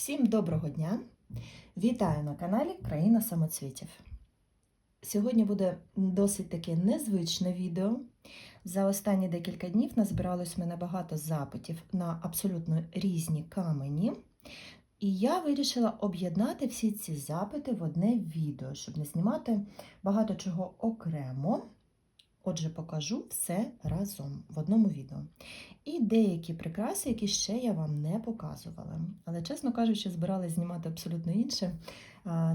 Всім доброго дня! Вітаю на каналі Країна самоцвітів. Сьогодні буде досить таке незвичне відео. За останні декілька днів назбиралось мене багато запитів на абсолютно різні камені. І я вирішила об'єднати всі ці запити в одне відео, щоб не знімати багато чого окремо. Отже, покажу все разом в одному відео. І деякі прикраси, які ще я вам не показувала. Але, чесно кажучи, збиралась знімати абсолютно інше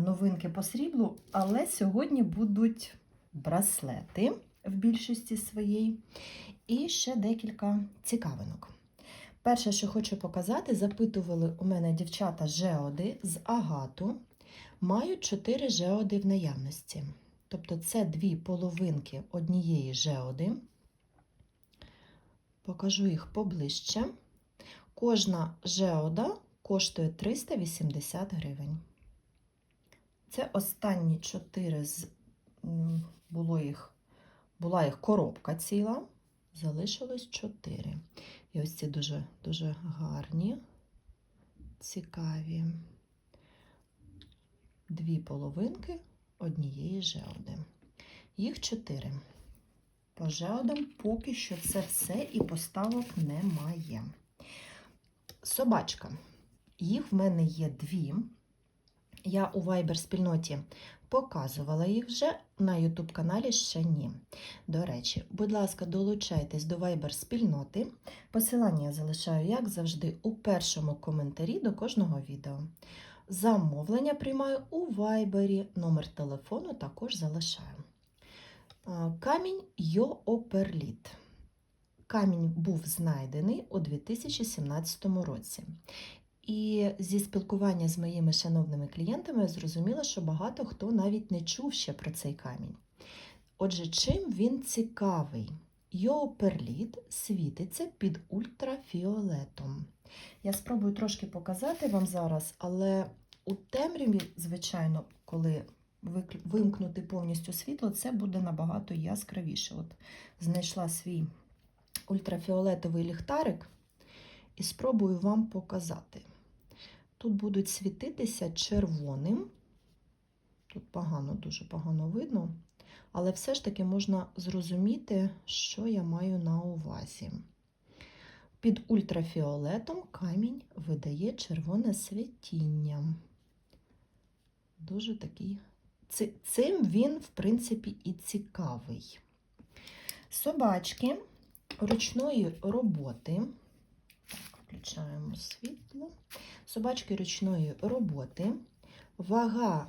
новинки по сріблу. Але сьогодні будуть браслети в більшості своїй. І ще декілька цікавинок. Перше, що хочу показати, запитували у мене дівчата жеоди з агату. Мають 4 жеоди в наявності. Тобто це дві половинки однієї жеоди. Покажу їх поближче. Кожна жеода коштує 380 гривень. Це останні чотири з було їх, була їх коробка ціла, залишилось чотири. І ось ці дуже, дуже гарні, цікаві. Дві половинки однієї жеоди. Їх чотири. По жеодам поки що це все і поставок немає. Собачка. Їх в мене є дві. Я у Viber спільноті показувала їх вже, на YouTube каналі ще ні. До речі, будь ласка, долучайтесь до Viber спільноти. Посилання я залишаю, як завжди, у першому коментарі до кожного відео. Замовлення приймаю у Viber, номер телефону також залишаю. Камінь Йооперліт. Камінь був знайдений у 2017 році. І зі спілкування з моїми шановними клієнтами я зрозуміла, що багато хто навіть не чув ще про цей камінь. Отже, чим він цікавий? Йооперліт світиться під ультрафіолетом. Я спробую трошки показати вам зараз, але у темряві, звичайно, коли вимкнути повністю світло, це буде набагато яскравіше. От Знайшла свій ультрафіолетовий ліхтарик і спробую вам показати. Тут будуть світитися червоним. Тут погано, дуже погано видно, але все ж таки можна зрозуміти, що я маю на увазі. Під ультрафіолетом камінь видає червоне світіння. Дуже такий. Цим він, в принципі, і цікавий. Собачки ручної роботи. Включаємо світло. Собачки ручної роботи. Вага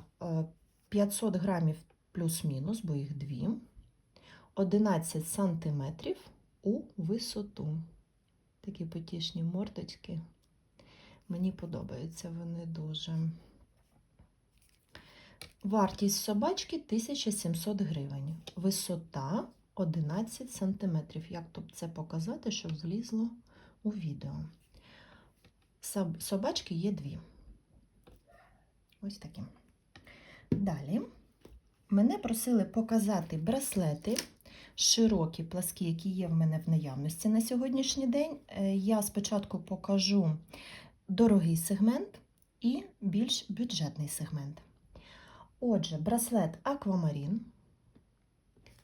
500 е, грамів плюс-мінус, бо їх дві. 11 сантиметрів у висоту. Такі потішні мордочки. Мені подобаються вони дуже. Вартість собачки 1700 гривень. Висота 11 см. Як тут це показати, щоб влізло у відео? Собачки є дві. Ось такі. Далі мене просили показати браслети широкі пласкі, які є в мене в наявності на сьогоднішній день. Е, я спочатку покажу дорогий сегмент і більш бюджетний сегмент. Отже, браслет Аквамарін.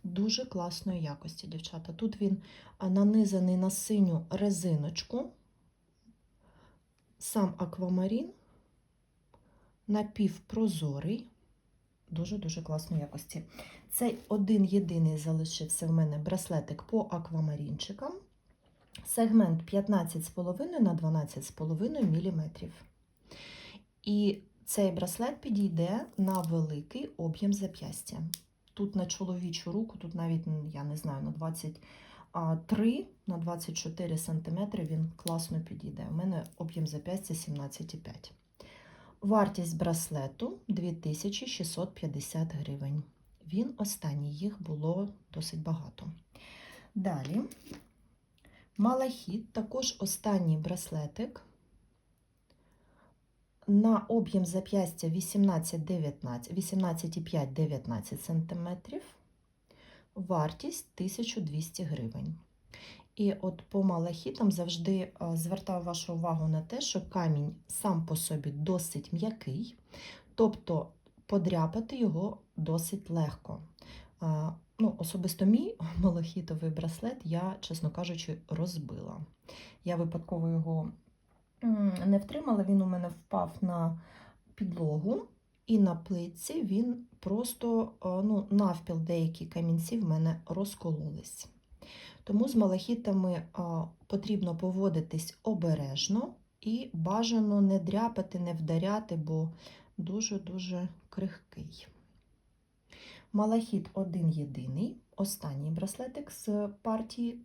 Дуже класної якості, дівчата. Тут він нанизаний на синю резиночку, сам аквамарін, напівпрозорий, дуже-дуже класної якості. Цей один єдиний залишився в мене браслетик по аквамарінчикам. Сегмент 15,5 на 12,5 мм. І цей браслет підійде на великий об'єм зап'ястя. Тут на чоловічу руку, тут навіть, я не знаю, на 23 на 24 см він класно підійде. У мене об'єм зап'ястя 17,5. Вартість браслету 2650 гривень. Він останній, їх було досить багато. Далі малахіт, також останній браслетик на об'єм зап'ястя 18,5-19 см, вартість 1200 гривень. І от по малахітам завжди е, звертаю вашу увагу на те, що камінь сам по собі досить м'який, тобто подряпати його досить легко. Ну, особисто мій малахітовий браслет я, чесно кажучи, розбила. Я випадково його не втримала, він у мене впав на підлогу, і на плитці він просто ну, навпіл деякі камінці в мене розкололись. Тому з малахітами потрібно поводитись обережно і бажано не дряпати, не вдаряти, бо дуже-дуже крихкий. Малахіт один єдиний, останній браслетик з партії,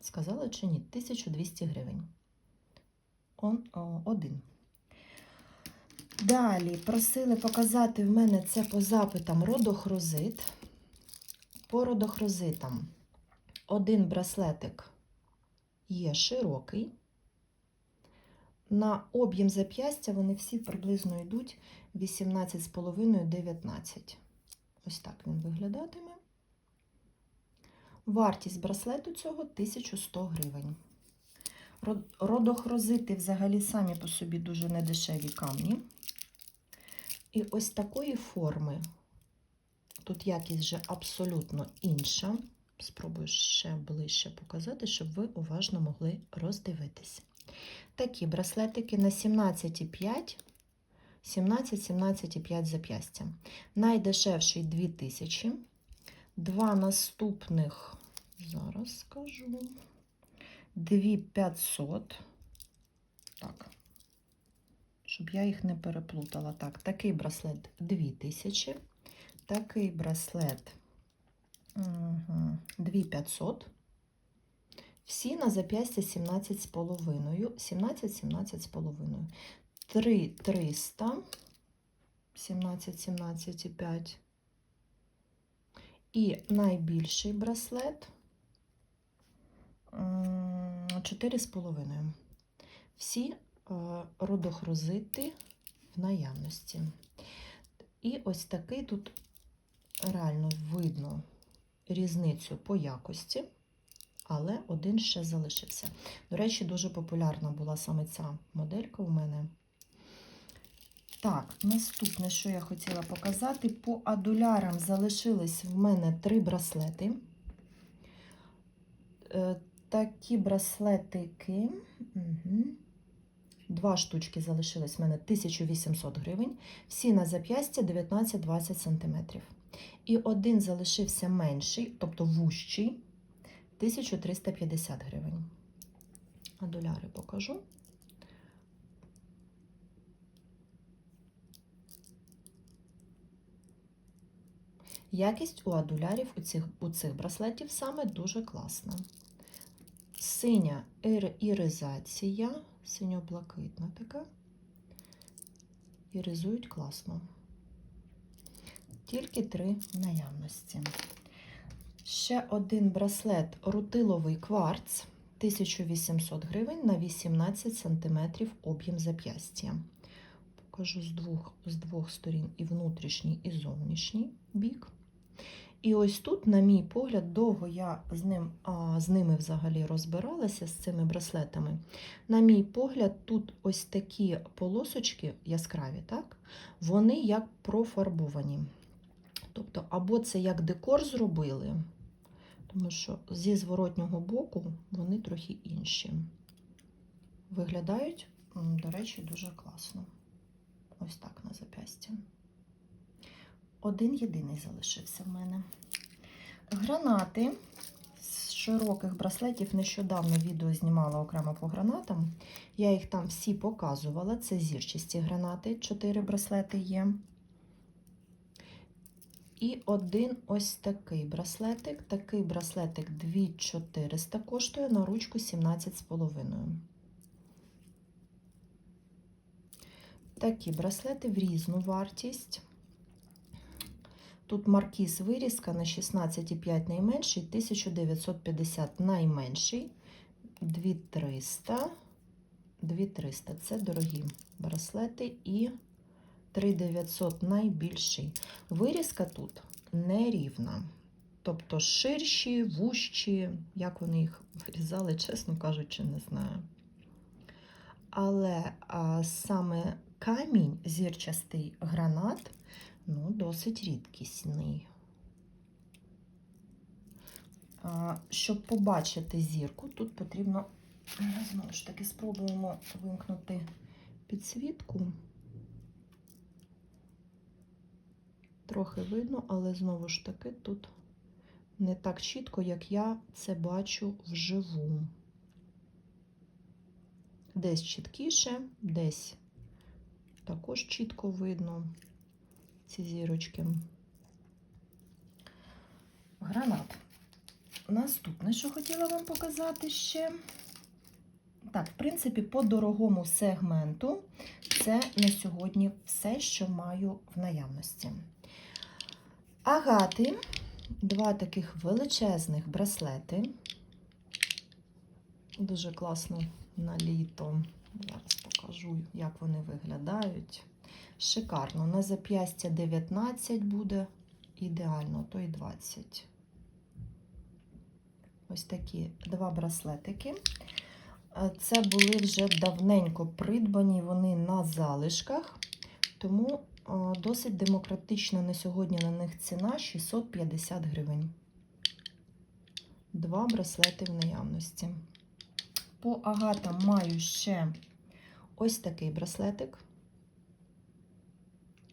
сказала чи ні, 1200 гривень. Он, о, один. Далі просили показати в мене це по запитам родохрозит. По родохрозитам один браслетик є широкий. На об'єм зап'ястя вони всі приблизно йдуть 18,5-19. Ось так він виглядатиме. Вартість браслету цього 1100 гривень. Родохрозити взагалі самі по собі дуже недешеві камні. І ось такої форми. Тут якість вже абсолютно інша. Спробую ще ближче показати, щоб ви уважно могли роздивитись. Такі браслетики на 17,5, 17-17,5 зап'ястя. Найдешевший 2000. Два наступних, зараз скажу, 2500. Так, щоб я їх не переплутала. Так, такий браслет 2000. Такий браслет Угу. 2500. Всі на зап'ястя 17,5. 17-17,5. 3300. 17-17,5. І найбільший браслет м, 4,5. Всі е, родохрозити в наявності. І ось такий тут реально видно різницю по якості, але один ще залишився. До речі, дуже популярна була саме ця моделька у мене. Так, наступне, що я хотіла показати, по адулярам залишились в мене три браслети. Е, Такі браслетики. Угу. Два штучки залишились в мене 1800 гривень. Всі на зап'ястя 19-20 см. І один залишився менший, тобто вущий, 1350 гривень. А доляри покажу. Якість у адулярів у цих, у цих браслетів саме дуже класна. Синя іризація, синьо-блакитна така. Іризують класно. Тільки три наявності. Ще один браслет рутиловий кварц 1800 гривень на 18 см об'єм зап'ястя. Покажу з двох, з двох сторін і внутрішній, і зовнішній бік. І ось тут, на мій погляд, довго я з, ним, а, з ними взагалі розбиралася з цими браслетами. На мій погляд, тут ось такі полосочки яскраві, так? вони як профарбовані. Тобто, або це як декор зробили, тому що зі зворотнього боку вони трохи інші. Виглядають, до речі, дуже класно. Ось так на зап'ясті. Один єдиний залишився в мене. Гранати з широких браслетів. Нещодавно відео знімала окремо по гранатам. Я їх там всі показувала. Це зірчасті гранати, чотири браслети є. І один ось такий браслетик. Такий браслетик 2400 коштує на ручку 17,5. Такі браслети в різну вартість. Тут маркіз вирізка на 16,5 найменший, 1950 найменший, 2300. 2300 це дорогі браслети і 3900 найбільший. Вирізка тут нерівна. тобто ширші, вущі, як вони їх вирізали, чесно кажучи, не знаю. Але а, саме камінь, зірчастий гранат, ну, досить рідкісний. А, щоб побачити зірку, тут потрібно, знову ж таки, спробуємо вимкнути підсвітку. Трохи видно, але знову ж таки тут не так чітко, як я це бачу вживу. Десь чіткіше, десь також чітко видно ці зірочки. Гранат. Наступне, що хотіла вам показати ще. Так, в принципі, по дорогому сегменту це на сьогодні все, що маю в наявності. Агати, два таких величезних браслети. Дуже класно на літо. Зараз покажу, як вони виглядають. Шикарно. На зап'ястя 19 буде ідеально, то й 20. Ось такі два браслетики. Це були вже давненько придбані, вони на залишках, тому досить демократична на сьогодні на них ціна 650 гривень. Два браслети в наявності. По агатам маю ще ось такий браслетик.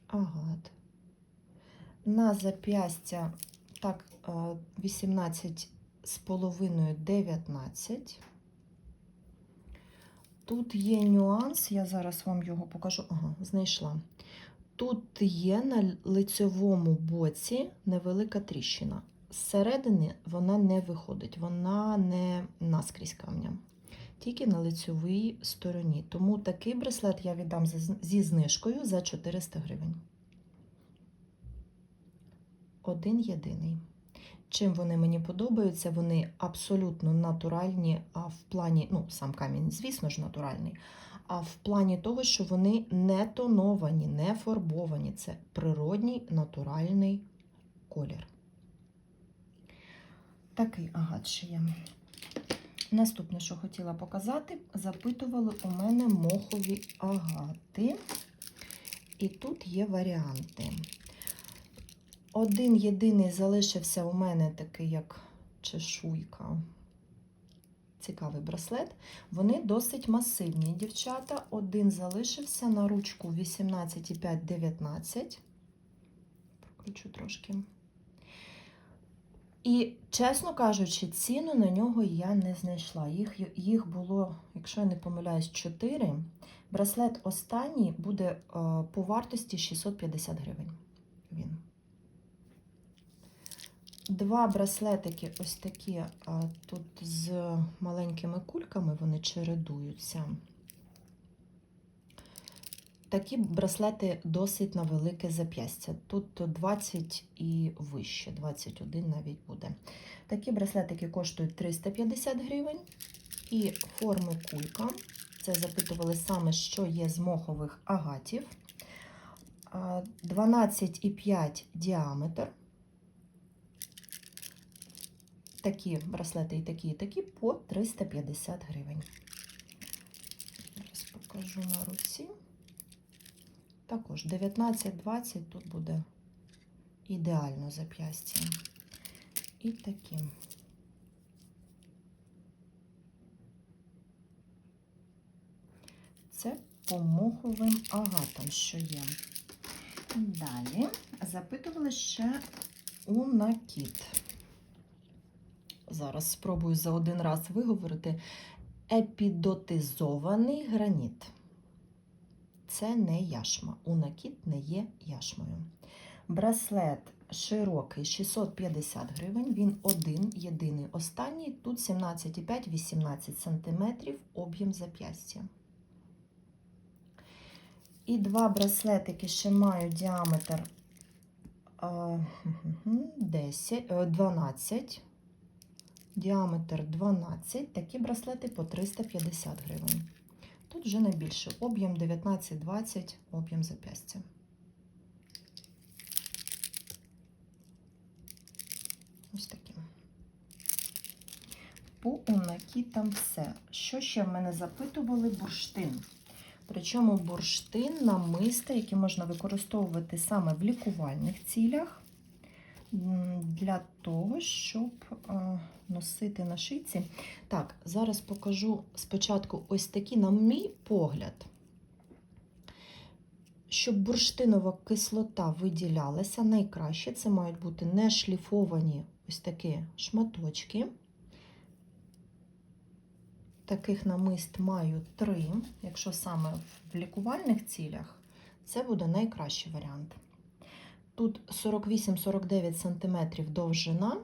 Агат. На зап'ястя так, 18 з половиною 19. Тут є нюанс, я зараз вам його покажу. Ага, знайшла. Тут є на лицьовому боці невелика тріщина. Зсередини вона не виходить, вона не наскрізь камня, тільки на лицьовій стороні. Тому такий браслет я віддам зі знижкою за 400 гривень. Один єдиний. Чим вони мені подобаються, вони абсолютно натуральні, а в плані, ну, сам камінь, звісно ж, натуральний, а в плані того, що вони не тоновані, не фарбовані. Це природній натуральний колір. Такий агат ще є. Наступне, що хотіла показати, запитували у мене мохові агати. І тут є варіанти. Один єдиний залишився у мене такий, як чешуйка. Цікавий браслет. Вони досить масивні, дівчата. Один залишився на ручку 18,5-19. Прокручу трошки. І, чесно кажучи, ціну на нього я не знайшла. Їх, їх було, якщо я не помиляюсь, 4. Браслет останній буде е, по вартості 650 гривень. Він. Два браслетики, ось такі, тут з маленькими кульками, вони чередуються. Такі браслети досить на велике зап'ястя. Тут 20 і вище, 21 навіть буде. Такі браслетики коштують 350 гривень. І форми кулька. Це запитували саме, що є з мохових агатів. 12,5 діаметр. Такі браслети і такі, і такі по 350 гривень. Зараз покажу на руці. Також 19-20 тут буде ідеально зап'ястя. І такі. Це по моховим агатам, що є. Далі запитували ще у накид. Зараз спробую за один раз виговорити. Епідотизований граніт. Це не яшма. У накіт не є яшмою. Браслет широкий 650 гривень. Він один, єдиний останній. Тут 17,5-18 см об'єм зап'ястя. І два браслетики ще мають діаметр 10, 12 діаметр 12, такі браслети по 350 гривень. Тут вже найбільше об'єм 19-20, об'єм запястя. Ось такі. По унакі там все. Що ще в мене запитували? Бурштин. Причому бурштин намисте, який можна використовувати саме в лікувальних цілях для того, щоб е, носити на шиці. Так, зараз покажу спочатку ось такі, на мій погляд. Щоб бурштинова кислота виділялася, найкраще це мають бути не шліфовані ось такі шматочки. Таких намист маю три. Якщо саме в лікувальних цілях, це буде найкращий варіант. Тут 48-49 см довжина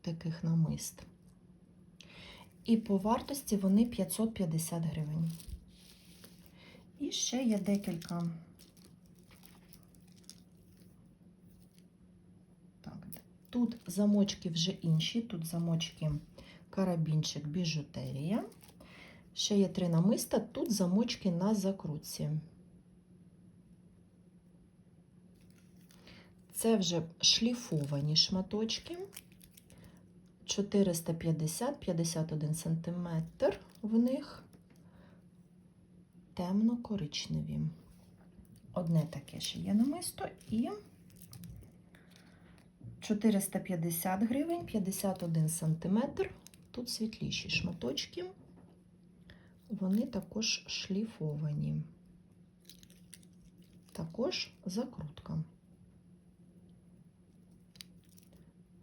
таких намист. І по вартості вони 550 гривень. І ще є декілька. Так, тут замочки вже інші, тут замочки карабінчик, біжутерія. Ще є три намиста, тут замочки на закрутці. Це вже шліфовані шматочки. 450-51 см в них темно-коричневі. Одне таке ще є намисто і 450 гривень, 51 см. Тут світліші шматочки. Вони також шліфовані. Також закрутка.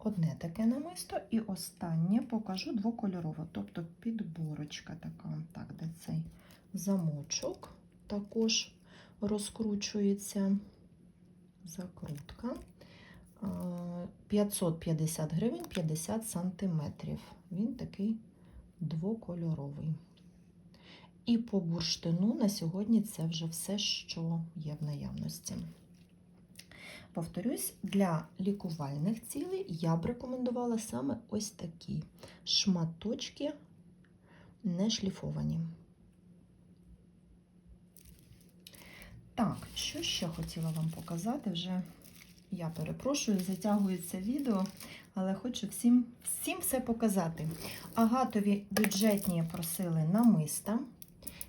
Одне таке намисто, і останнє покажу двокольорове, тобто підборочка така, так, де цей замочок також розкручується. Закрутка. 550 гривень 50 сантиметрів. Він такий двокольоровий. І по бурштину на сьогодні це вже все, що є в наявності. Повторюсь, для лікувальних цілей я б рекомендувала саме ось такі шматочки не шліфовані. Так, що ще хотіла вам показати? Вже я перепрошую, затягується відео, але хочу всім, всім все показати. Агатові бюджетні просили намиста.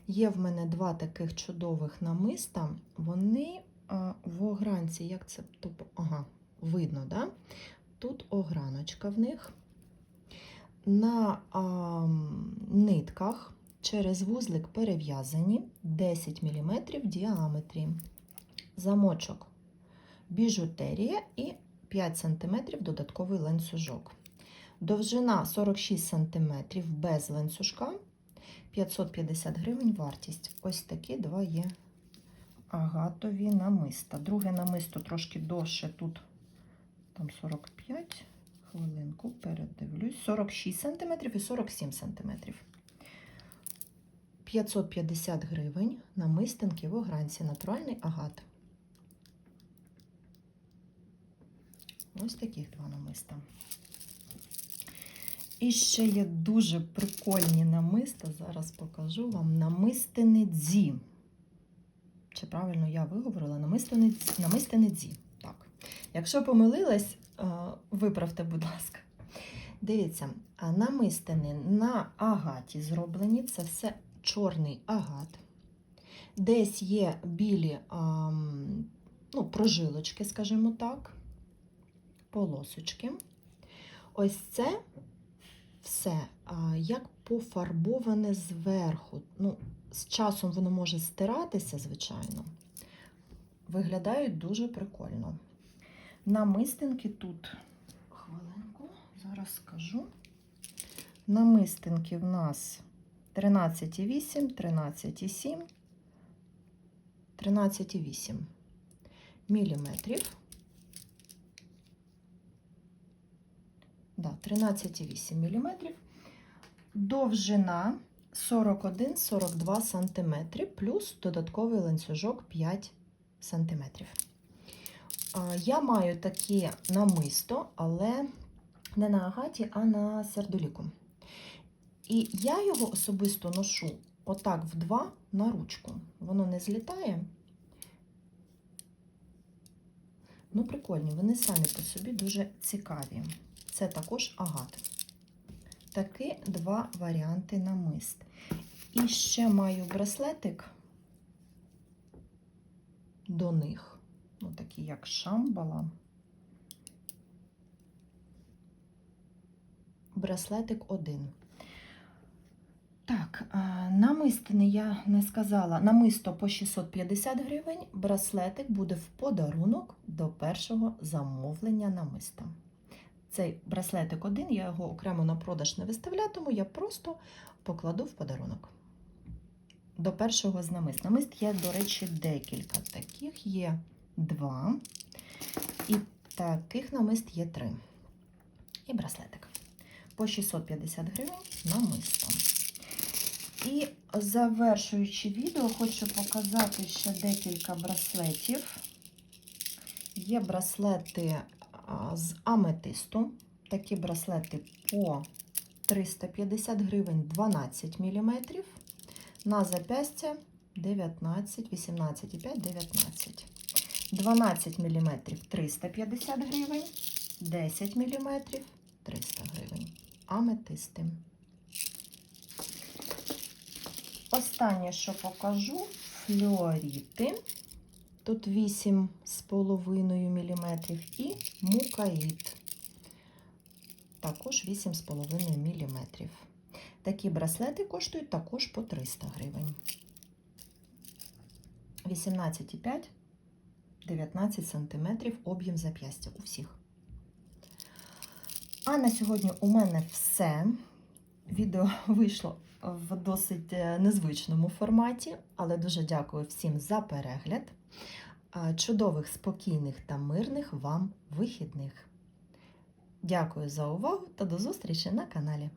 Є в мене два таких чудових намиста. Вони в огранці, як це тобто, ага, видно, да? Тут ограночка в них. На а, нитках через вузлик перев'язані 10 мм в діаметрі. Замочок біжутерія і 5 см додатковий ланцюжок. Довжина 46 см без ланцюжка, 550 гривень вартість. Ось такі два є агатові намиста. Друге намисто трошки довше, тут там 45 хвилинку, передивлюсь, 46 см і 47 см. 550 гривень намистинки в огранці натуральний агат. Ось таких два намиста. І ще є дуже прикольні намиста. Зараз покажу вам намистини дзі. Чи правильно я виговорила? Намистини, дзі. Так. Якщо помилилась, виправте, будь ласка. Дивіться, намистини на агаті зроблені. Це все чорний агат. Десь є білі ну, прожилочки, скажімо так полосочки. Ось це все а, як пофарбоване зверху. Ну, З часом воно може стиратися, звичайно. Виглядають дуже прикольно. Намистинки тут, хвилинку, зараз скажу. Намистинки в нас 13,8, 13,7, 13,8 міліметрів. да, 13,8 мм, довжина 41-42 см, плюс додатковий ланцюжок 5 см. Я маю таке намисто, але не на агаті, а на сердоліку. І я його особисто ношу отак в два на ручку. Воно не злітає. Ну, прикольні, вони самі по собі дуже цікаві. Це також агат. Таки два варіанти намист. І ще маю браслетик до них. Ну, такі як шамбала. Браслетик один. Так, намистини я не сказала. Намисто по 650 гривень, браслетик буде в подарунок до першого замовлення намиста. Цей браслетик один, я його окремо на продаж не виставлятиму, я просто покладу в подарунок. До першого з намист. Намист є, до речі, декілька. Таких є два. І таких намист є три. І браслетик. По 650 гривень намистом. І завершуючи відео, хочу показати ще декілька браслетів. Є браслети з аметисту. Такі браслети по 350 гривень 12 мм. На запястя 19, 18,5, 19. 12 мм 350 гривень, 10 мм 300 гривень. Аметисти. Останнє, що покажу, флюоріти. Тут 8,5 мм і мукаїд. Також 8,5 мм. Такі браслети коштують також по 300 гривень. 18,5 19 см об'єм зап'ястя у всіх. А на сьогодні у мене все. Відео вийшло в досить е, незвичному форматі, але дуже дякую всім за перегляд. Чудових, спокійних та мирних вам вихідних. Дякую за увагу та до зустрічі на каналі.